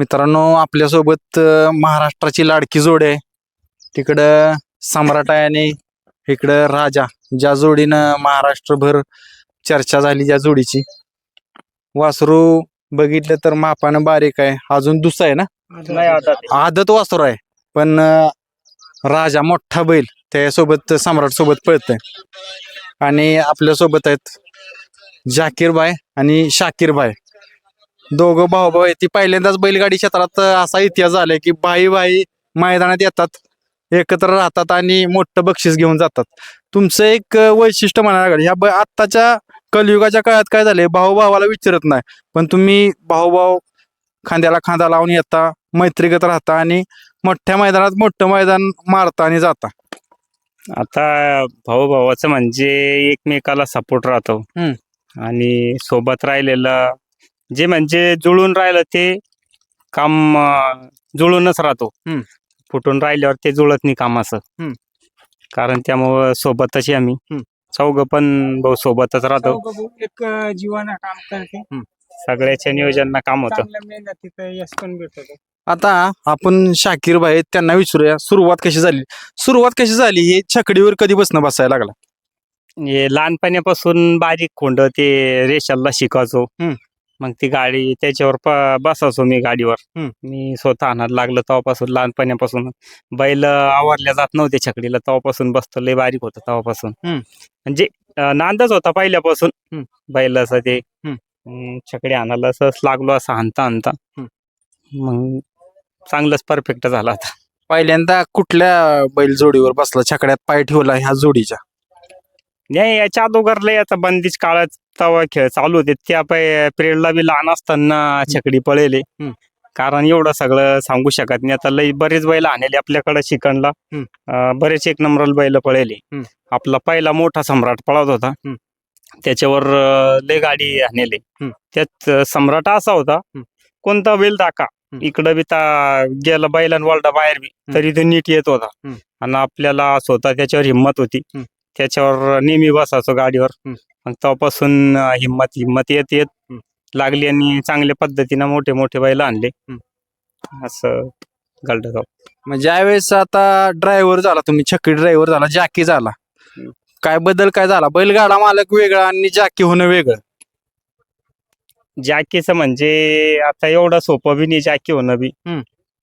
मित्रांनो आपल्यासोबत महाराष्ट्राची लाडकी जोड आहे. तिकडं सम्राट आहे आणि इकडं राजा ज्या जोडीनं महाराष्ट्रभर चर्चा झाली ज्या जोडीची. वासरू बघितलं तर मापानं बारीक आहे. अजून दुसरा आहे ना. आदत वासरू आहे. पण राजा मोठा बैल त्यासोबत सम्राट सोबत पळतंय. आणि आपल्यासोबत आहेत जाकीर भाई आणि शाकीर भाई दोघं भाऊ भाऊ आहेत. ती पहिल्यांदाच बैलगाडी क्षेत्रात असा इतिहास झालाय की भाई भाई मैदानात येतात एकत्र राहतात आणि मोठं बक्षीस घेऊन जातात. तुमचं एक वैशिष्ट्य म्हणायला लागेल ह्या आत्ताच्या कलियुगाच्या काळात काय झालंय? भाऊ भावाला विचारत नाही. पण तुम्ही भाऊ भाऊ खांद्याला खांदा लावून येता मैत्रीगत राहता आणि मोठ्या मैदानात मोठं मैदान मारता आणि जाता. आता भाऊ भावाचं म्हणजे एकमेकाला सपोर्ट राहतो. आणि सोबत राहिलेलं जे म्हणजे जुळून राहिलं ते काम अं, जुळूनच राहतो. हम्म. फुटून राहिल्यावर ते जुळत नाही काम असं. हम्म. कारण त्यामुळं सोबतच आहे आम्ही. हम्म. चौघ पण भाऊ सोबतच राहतो. एक जीवाना काम करते. सगळ्याच्या नियोजनाला काम होतं. चांगल्या मेहनतीचं यश पण भेटत. आता आपण शाकीर भाई आहेत, त्यांना विचारूया सुरुवात कशी झाली? सुरुवात कशी झाली? हे छकडीवर कधी बसणं बसायला लागला? हे लहानपणापासून बारीक खोंड ते रेषाला शिकायचो हम्म. मग ती गाडी त्याच्यावर प- बसायचो मी गाडीवर. हम्म. मी स्वतः आणायला लागलो तेव्हापासून लहानपणापासून. बैल आवरल्या जात नव्हते छकडीला तेव्हापासून बसतो लय बारीक होतं तेव्हापासून. हम्म. म्हणजे अं, नांदच होता पहिल्यापासून. हम्म. बैलाचं ते. हम्म. अं, छकडी आणायला असंच लागलो असं हाणता हाणता मग चांगलंच परफेक्ट झाला आता. पहिल्यांदा कुठल्या बैल जोडीवर बसला? छकड्यात पाय ठेवला ह्या जोडीच्या? नाही याच्या अगोदरला आता बंदीच काळात तवा खेळ चालू होते त्या पिरियडला बी लहान असताना छकडी पळेले हम्म. कारण एवढं सगळं सांगू शकत नाही आता लई बरेच बैल आणले आपल्याकडे शिकणला हम्म. अं, बरेच एक नंबरला बैल पळेले हम्म. आपला पहिला मोठा सम्राट पळत होता हम्म. त्याच्यावर अं, लय गाडी आणले हम्म. त्यात अं, सम्राट असा होता हम्म. कोणता बैल टाका हम्म. इकडं बी ता गेला बैलान वळडा बाहेर बी तरी तो नीट येत होता हम्म. आणि आपल्याला स्वतः त्याच्यावर हिंमत होती हम्म. त्याच्यावर नेहमी बसायचो गाडीवर. हम्म. मग तेव्हापासून अं, हिंमत हिंमत येत येत हम्म. लागली आणि चांगल्या पद्धतीनं मोठे मोठे बैल आणले. असं घडलं म्हणजे ज्यावेळेस आता ड्रायव्हर झाला तुम्ही छकडी ड्रायव्हर झाला जाकी झाला. हम्म. काय बदल काय झाला? बैलगाडा मालक वेगळा आणि जाकी होणं वेगळं. जॅकीचं म्हणजे आता एवढं सोपं बी नाही जॅकी होणं बी. हम्म.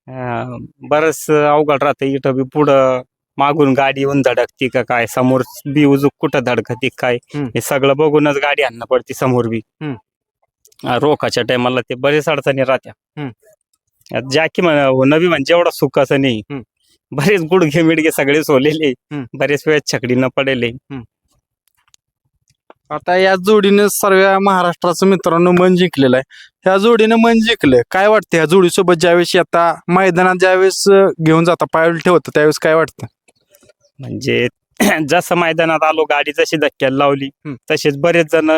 अं, बरंच अवघड राहतं. इथं बी पुढं मागून गाडी येऊन धडकती का काय? समोर बी उजूक कुठं धडकती काय? हम्म. हे सगळं बघूनच गाडी आणणं पडते समोर बी. हम्म. रोखाच्या टायमाला ते बरेच अडचणी राहत्या. हम्म. जॅकी म्हण होणं बी म्हणजे एवढं सुखाचं नाही. हम्म. बरेच गुडघे मिडघे सगळे सोलेले. हम्म. बरेच वेळेस छकडीनं पडेले. आता या जोडीनं सर्व महाराष्ट्राचं मित्रांनो मन जिंकलेलं आहे. ह्या जोडीनं मन जिंकलं. काय वाटतं? ह्या जोडीसोबत ज्यावेळेस आता मैदानात ज्यावेळेस अं, घेऊन जाता पायल ठेवतं त्यावेळेस काय वाटतं? म्हणजे जसं मैदानात आलो गाडी जशी धक्क्याला लावली हम्म. तसेच बरेच जण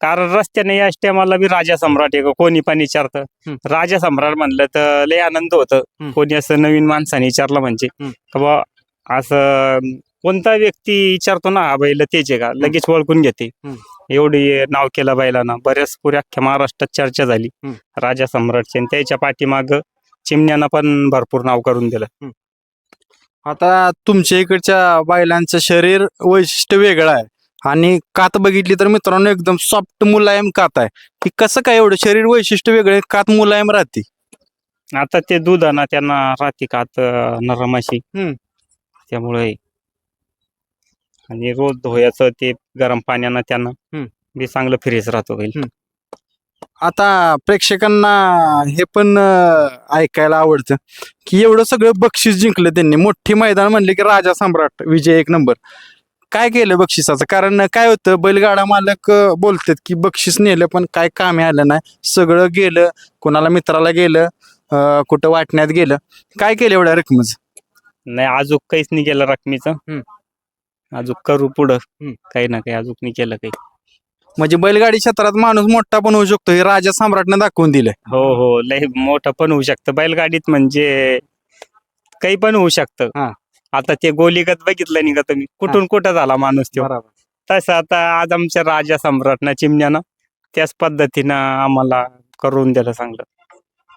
कारण रस्त्याने या टायमाला बी राजा सम्राट आहे का कोणी पण विचारतं हम्म. राजा सम्राट म्हणलं तर लय आनंद होतं. कोणी असं नवीन माणसाने विचारलं म्हणजे हम्म. का बा असं कोणता व्यक्ती विचारतो ना हा बैल तेच आहे का लगेच ओळखून घेते हम्म. एवढी नाव केलं बैलांना बऱ्याच पुऱ्या अख्ख्या महाराष्ट्रात चर्चा झाली हम्म. राजा सम्राटची आणि त्याच्या पाठीमाग चिमण्यानं पण भरपूर नाव करून दिलं आता तुमच्या इकडच्या बैलांचं शरीर वैशिष्ट्य वेगळं आहे. आणि कात बघितली तर मित्रांनो एकदम सॉफ्ट मुलायम कात आहे. की कसं काय एवढं शरीर वैशिष्ट्य वेगळं आहे, कात मुलायम राहते. आता ते दूध ना त्यांना राहते का आता नरम अशी. हम्म. त्यामुळे आणि रोज धुयाचं ते गरम पाण्यानं त्यांना. बी चांगलं फ्रेश राहतो बैल. आता प्रेक्षकांना हे पण अं, ऐकायला आवडतं की एवढं सगळं बक्षीस जिंकलं त्यांनी. मोठी मैदान म्हणले की राजा सम्राट विजय एक नंबर. काय केलं बक्षिसाचं? कारण काय होतं बैलगाडा मालक अं, बोलतात की बक्षीस नेलं पण काय कामे आलं नाही. सगळं गेलं कोणाला मित्राला गेलं अं, कुठं वाटण्यात गेलं. काय केलं एवढ्या रकमेचं? नाही अजून काहीच नाही केलं रकमेचं. हम्म. अजून करू पुढं. हम्म. काही ना काही अजून नाही केलं काही. म्हणजे बैलगाडी क्षेत्रात माणूस मोठा पण होऊ शकतो हे राजा सम्राटनं दाखवून दिलंय. हो हो लय मोठं पण होऊ शकतं. बैलगाडीत म्हणजे काही पण होऊ शकतं. हा. आता ते गोलीगत बघितलं नाही का तुम्ही? कुठून कुठं झाला माणूस तो? बरोबर. तसं आता आज आमच्या राजा सम्राटनं चिमण्यानं त्याच पद्धतीनं आम्हाला करून दिलं चांगलं.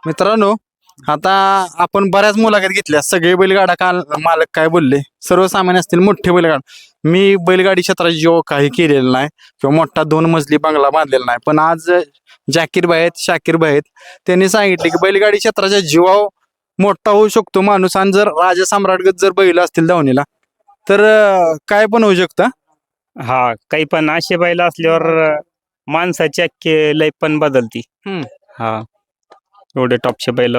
मित्रांनो आता आपण बऱ्याच मुलाखत घेतल्या. सगळे बैलगाडा काल मालक काय बोलले? सर्वसामान्य असतील मोठे बैलगाड. मी बैलगाडी क्षेत्रात जो काही केलेलं नाही किंवा मोठा दोन मजली बंगला बांधलेला नाही पण आज जाकीर भाई आहेत शाकीर भाई आहेत त्यांनी सांगितले की बैलगाडी क्षेत्राच्या जीवावर मोठा होऊ शकतो माणूस. आणि जर राजा सम्राटगत जर बैल असतील धावणीला तर काय पण होऊ शकतं. हा काही पण. असे बैल असल्यावर माणसाची अख्खे लय पण बदलती. हा. एवढे टॉपचे बैल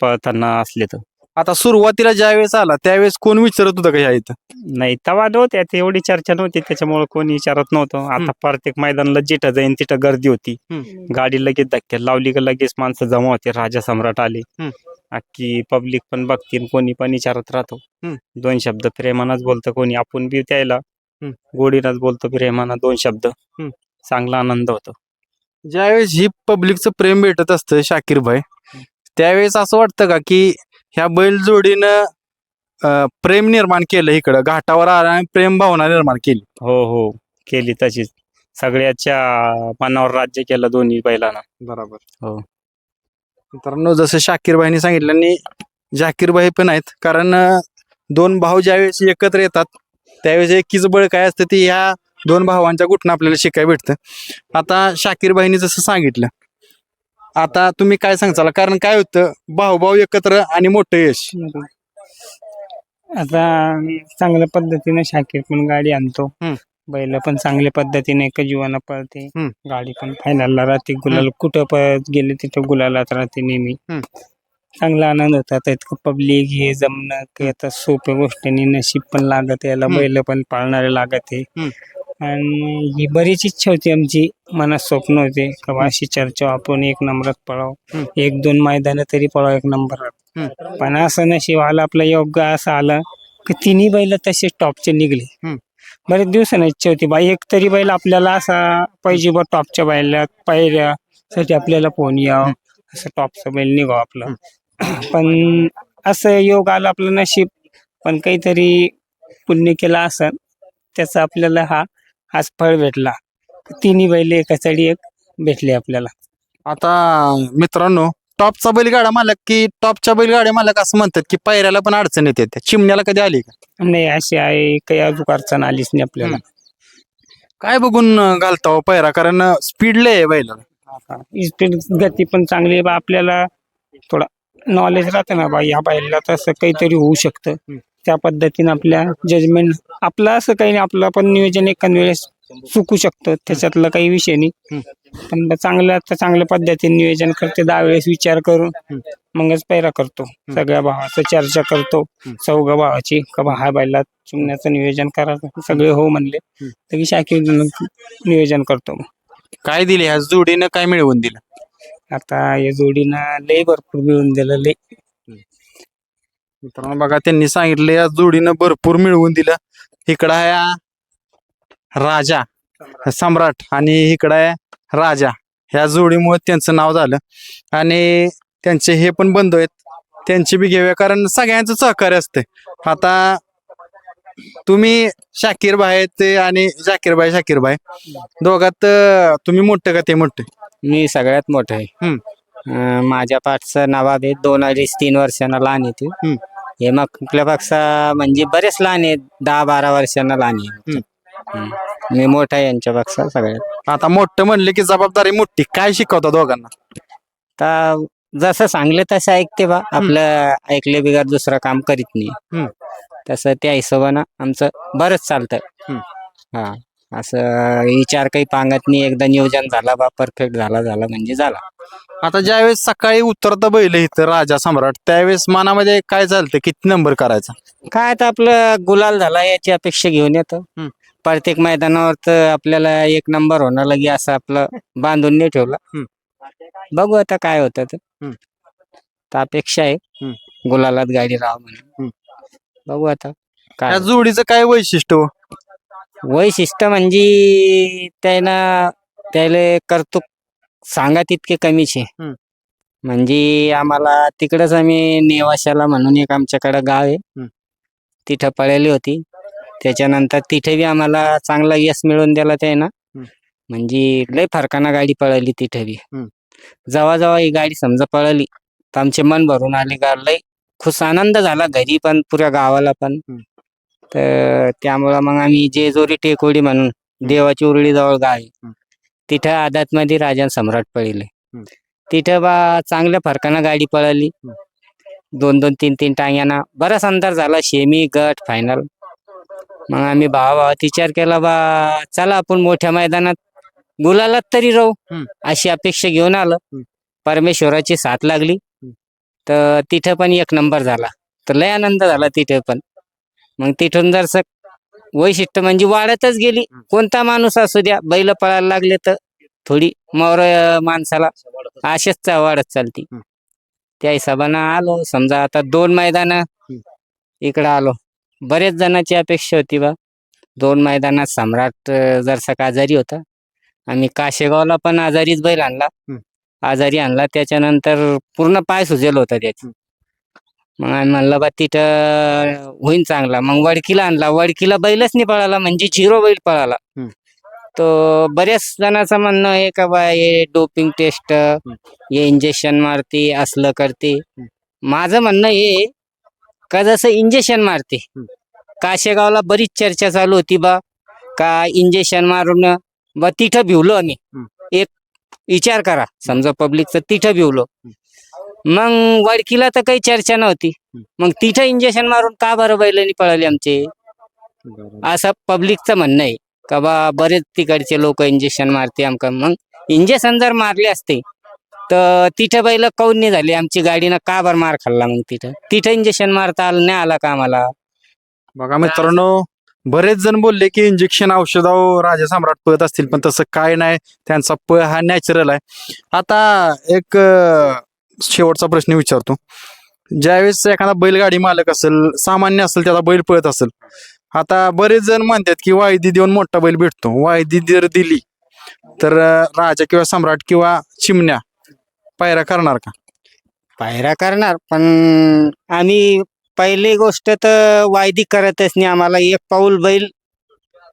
पळताना असले तर. आता सुरुवातीला ज्या वेळेस आला त्यावेळेस कोण विचारत होतं का ह्या इथं? नाही तवा नव्हत्या ते एवढी चर्चा नव्हती त्याच्यामुळे कोणी विचारत नव्हतं. आता प्रत्येक मैदानाला जिथं जाईन तिथं गर्दी होती. गाडी लगेच धक्क्यात लावली का लगेच माणसं जमा होते. राजा सम्राट आले. अख्खी पब्लिक पण बघतील कोणी पण विचारत राहतो. दोन शब्द प्रेमानच बोलतं कोणी. आपण बी त्याला गोडीनच बोलतो प्रेमानं दोन शब्द. चांगला आनंद होतो. ज्यावेळेस ही पब्लिकचं प्रेम भेटत असतं शाकीर भाई त्यावेळेस असं वाटतं का की ह्या बैल जोडीनं अं, प्रेम निर्माण केलं इकडं घाटावर आला आणि प्रेम भावना निर्माण केली. हो हो. केली तशीच. सगळ्याच्या मनावर राज्य केलं दोन्ही बैलांना. बरोबर. हो. मित्रांनो जसं शाकीर भाईनी सांगितलं आणि जाकीर भाई पण आहेत कारण अं, दोन भाऊ ज्यावेळेस एकत्र येतात त्यावेळेस एकीच बळ काय असतं ते ह्या दोन भावांच्या गुटनं आपल्याला शिकायला भेटतं. आता शाकीर भाईनी जसं सांगितलं आता तुम्ही काय सांगचाल कारण काय होतं भाऊ भाऊ एकत्र आणि मोठं यश. आता चांगल्या पद्धतीने शाकीर पण गाडी आणतो. हम्म. बैल पण चांगल्या पद्धतीने एका जीवाना पळते. हम्म. गाडी पण फायनलला राहते. गुलाल कुठं पळत गेले तिथं गुलालात राहते नेहमी. हम्म. चांगला आनंद होता. इतकं पब्लिक हे जमणं काही आता सोप्या गोष्टींनी नशीब पण लागत याला हम्म. बैल पण पाळणारे लागत आहे. हम्म. आणि ही बरीच इच्छा होती आमची मनात स्वप्न होते का बा अशी चर्चा आपण एक नंबरात पळाव. एक दोन मैदान तरी पळाव एक नंबरात. पण असं नशीब आलं आपलं योग्य असं आलं की तिन्ही बैल तसेच टॉपचे निघले. बरेच दिवसांनी इच्छा होती बाई एक तरी बैल आपल्याला असा पाहिजे बा टॉपच्या बैला पायऱ्यासाठी आपल्याला फोन यावं असं टॉपचं बैल निघाव आपलं. पण असं योग आलं आपलं नशीब पण काहीतरी पुण्य केलं असं त्याचा आपल्याला हा आज फळ भेटला. तिन्ही बैल एका चढी एक भेटले आपल्याला. आता मित्रांनो टॉपचा बैलगाडा मालक की टॉपच्या बैलगाड्या मालक असं म्हणतात की पायऱ्याला पण अडचण येते. त्या चिमण्याला कधी आली का? नाही अशी आहे काही अजून अडचण आलीच नाही आपल्याला. काय बघून अं, घालता हो पायरा? कारण स्पीड लय आहे बैलाला. स्पीड गती पण चांगली आहे. बा आपल्याला थोडा नॉलेज राहतं ना बा या बाईला तसं काहीतरी होऊ शकतं. हम्म. त्या पद्धतीने आपल्या जजमेंट आपलं असं काही नाही आपलं पण नियोजन एखाद वेळेस चुकू शकतं त्याच्यातला काही विषय नाही. पण बा चांगलं आता चांगल्या पद्धतीने नियोजन करते दहा वेळेस विचार करून मगच पैरा करतो. सगळ्या भावाचं चर्चा करतो. चौघ भावाची का हा बायला चुमण्याचं नियोजन करायचं सगळे हो म्हणले. तरी शाकीर नियोजन करतो मग. काय दिले? ह्या जोडीनं काय मिळवून दिलं? आता या जोडीनं लय भरपूर मिळून दिलं लय. मित्रांनो बघा त्यांनी सांगितलं या जोडीनं भरपूर मिळवून दिलं. इकडं आहे राजा सम्राट आणि इकडं आहे राजा. ह्या जोडीमुळे त्यांचं नाव झालं. आणि त्यांचे हे पण बंधू आहेत. त्यांची बी घेऊया कारण सगळ्यांचं सहकार्य असते आता तुम्ही शाकीर भाई ते आणि जाकीर भाई शाकीर भाई. दोघात तुम्ही मोठे का ते मोठे? मी सगळ्यात मोठा आहे. माझ्या पाठचं नवाब आहे दोन अडीच तीन वर्षांना लहान आहे हे मग आपल्यापेक्षा म्हणजे बरेच लहान आहेत दहा बारा वर्षांना लहान आहे हम्म. मी मोठा आहे यांच्यापेक्षा सगळ्यात. आता मोठं म्हणले की जबाबदारी मोठी. काय शिकवता दोघांना? तर जसं सांगले तसं ऐकते बा. आपलं ऐकले बिगर दुसरं काम करीत हम्म. नाही तसं त्या हिशोबानं आमचं बरंच चालतंय हम्म. हा. असं विचार काही पांगत नाही एकदा नियोजन झाला बा परफेक्ट झाला झाला म्हणजे झाला आता ज्यावेळेस सकाळी उतरता बैल इथं राजा सम्राट त्यावेळेस मनामध्ये काय चालतं किती नंबर करायचा काय आता आपलं गुलाल झाला याची अपेक्षा घेऊन येतो हम्म. प्रत्येक मैदानावर तर आपल्याला एक नंबर होणार लगे असं आपलं बांधून नाही ठेवलं हम्म. बघू आता काय होतं तर हम्म. तर अपेक्षा आहे. गुलालात गाडी राहा म्हणून हम्म. बघू आता त्या काय जोडीचं काय वैशिष्ट्य हो? वैशिष्ट्य म्हणजे त्यानं त्याला कर्तुक सांगा तितके कमीच आहे हम्म. म्हणजे आम्हाला तिकडच आम्ही नेवाशाला म्हणून एक आमच्याकडे गाव आहे तिथं पळाली होती त्याच्यानंतर तिथे बी आम्हाला चांगला यश मिळवून दिला त्यानं हम्म. म्हणजे लय फरकानं गाडी पळाली तिथे बी हम्म. जेव्हा जेव्हा ही गाडी समजा पळाली तर आमचे मन भरून आले का लय खुश आनंद झाला घरी पण पुऱ्या गावाला पण हम्म. तर त्यामुळं मग आम्ही जेजोरी टेकोडी म्हणून देवाची उरळी जवळ गाव आहे हम्म. तिथं आदातमध्ये राजन सम्राट पळले. तिथं बा चांगल्या फरकानं गाडी पळाली. दोन दोन तीन तीन टांग्याना बराच अंतर झाला शेमी गट फायनल मग आम्ही भावा भावात विचार केला बा चला आपण मोठ्या मैदानात गुलालात तरी राहू. अशी अपेक्षा घेऊन आलं. परमेश्वराची साथ लागली. तर तिथं पण एक नंबर झाला. तर लय आनंद झाला तिथे पण. मग तिथून जर वैशिष्ट्य म्हणजे वाढतच गेली. कोणता माणूस असू द्या बैल पळायला लागले तर थोडी मोर माणसाला असेच वाढत चालती. त्या हिशोबानं आलो. समजा आता दोन मैदान इकडं आलो. बरेच जणांची अपेक्षा होती बा. दोन मैदानात सम्राट जरसा का आजारी होता. आम्ही काशेगावला पण आजारीच बैल आणला. आजारी आणला. त्याच्यानंतर पूर्ण पाय सुजेल होता त्याचा. मग आम्ही म्हणलं बा तिथं होईन चांगला. मग वडकीला आणला. वडकीला बैलच नाही पळाला म्हणजे झिरो बैल पळाला. हम्म. तो बऱ्याच जणांचं म्हणणं आहे का बा हे डोपिंग टेस्ट हे इंजेक्शन मारते असलं करते. माझं म्हणणं हे का जसं इंजेक्शन मारते. काशेगावला बरीच चर्चा चालू होती बा का इंजेक्शन मारून बा तिथं भिवलो आम्ही. एक विचार करा समजा पब्लिकचं तिथं भिवलो. मग वडकीला तर काही चर्चा नव्हती. मग तिथं इंजेक्शन मारून का बरं बैलांनी पळाले आमचे? असं पब्लिकचं म्हणणं आहे. का बा बरेच तिकडचे लोक इंजेक्शन मारते आमका. मग इंजेक्शन जर मारले असते तर तिथं बैल काऊन नाही झाली? आमची गाडीनं का बरं मार खाल्ला मग तिथं? तिथं इंजेक्शन मारता आलं नाही आला का आम्हाला? बघा मित्रांनो बरेच जण बोलले की इंजेक्शन औषधावर राजा सम्राट पळत असतील पण तसं काय नाही. त्यांचा पळ हा नॅचरल आहे. आता एक अं, शेवटचा प्रश्न विचारतो. ज्यावेळेस एखादा बैलगाडी मालक असेल सामान्य असेल त्याचा बैल पळत असेल आता बरेच जण म्हणतात की वायदी देऊन मोठा बैल भेटतो. वायदी जर दिली तर राजा किंवा सम्राट किंवा चिमण्या पायऱ्या करणार का? पायऱ्या करणार पण आम्ही पहिली गोष्ट तर वायदी करतच नाही. आम्हाला एक पाऊल बैल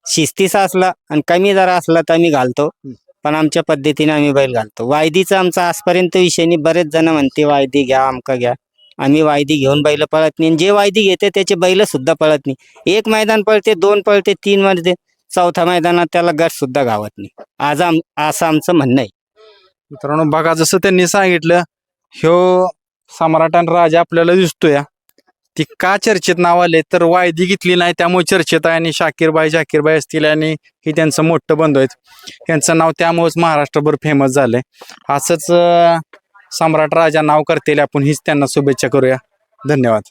शिस्तीचा असला आणि कमी जरा असला तर आम्ही घालतो. पण आमच्या पद्धतीने आम्ही बैल घालतो. वायदीचा आमचा आजपर्यंत विषयनी बरेच जण म्हणते वायदी घ्या आमका घ्या. आम्ही वायदी घेऊन बैल पळत नाही. आणि जे वायदी घेते त्याचे बैल सुद्धा पळत नाही. एक मैदान पळते दोन पळते तीन मध्ये चौथ्या मैदानात त्याला गट सुद्धा गावत नाही. आज आम असं आमचं म्हणणं आहे. मित्रांनो बघा जसं त्यांनी सांगितलं ह्यो सम्राट आणि राजा आपल्याला दिसतोय. ती का चर्चेत नाव आले तर वायदी घेतली नाही त्यामुळे चर्चेत आहे आणि शाकीरबाई झाकीरबाई असतील आणि ही त्यांचं मोठं बंधू आहेत. यांचं नाव त्यामुळेच महाराष्ट्रभर फेमस झालंय. असंच सम्राट राजा नाव करतील आपण हीच त्यांना शुभेच्छा करूया. धन्यवाद.